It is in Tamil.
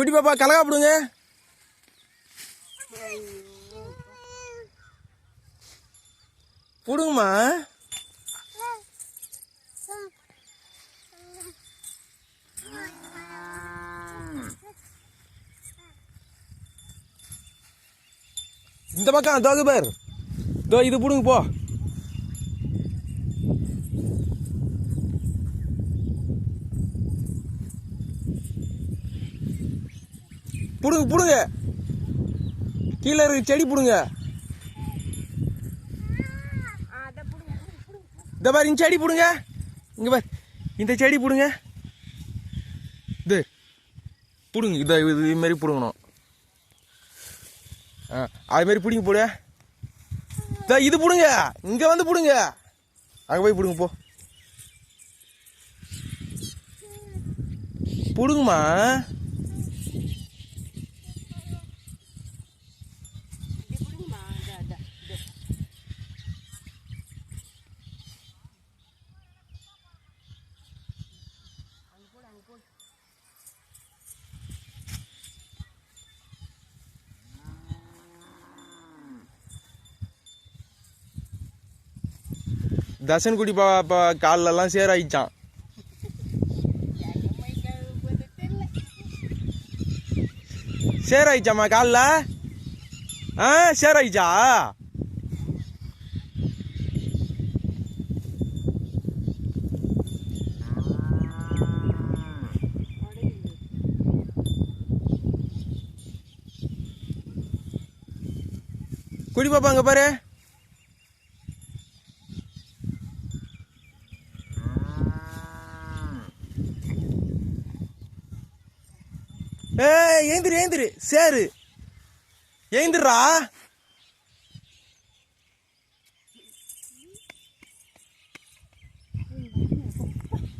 குட்டி பாப்பா கலகா போடுங்க. பிடுங்கம்மா. இந்த பக்கம் தோகு பேர். தோ இது பிடுங்க போ. பிடுங்க பிடுங்க. கீழே இருக்கு செடி பிடுங்க. இந்த பாரு இந்த செடி பிடுங்க. இங்க பாரு இந்த செடி பிடுங்க. இது பிடுங்க. இதை இது இது மாதிரி பிடுங்கணும். ஆ அதுமாரி பிடிங்க போடு. இதோ இது பிடுங்க. இங்க வந்து பிடுங்க. அங்கே போய் பிடுங்க போ. பிடுங்கம்மா தசன்குடி பா பா கால்லெல்லாம் சேராயிச்சான். சேராயிச்சாம்மா காலில்? ஆ சேராயிச்சா? குடி பாப்பா அங்கே பாரு. ஏய் ஏந்திரு ஏந்திரு. சேரு. ஏந்திரா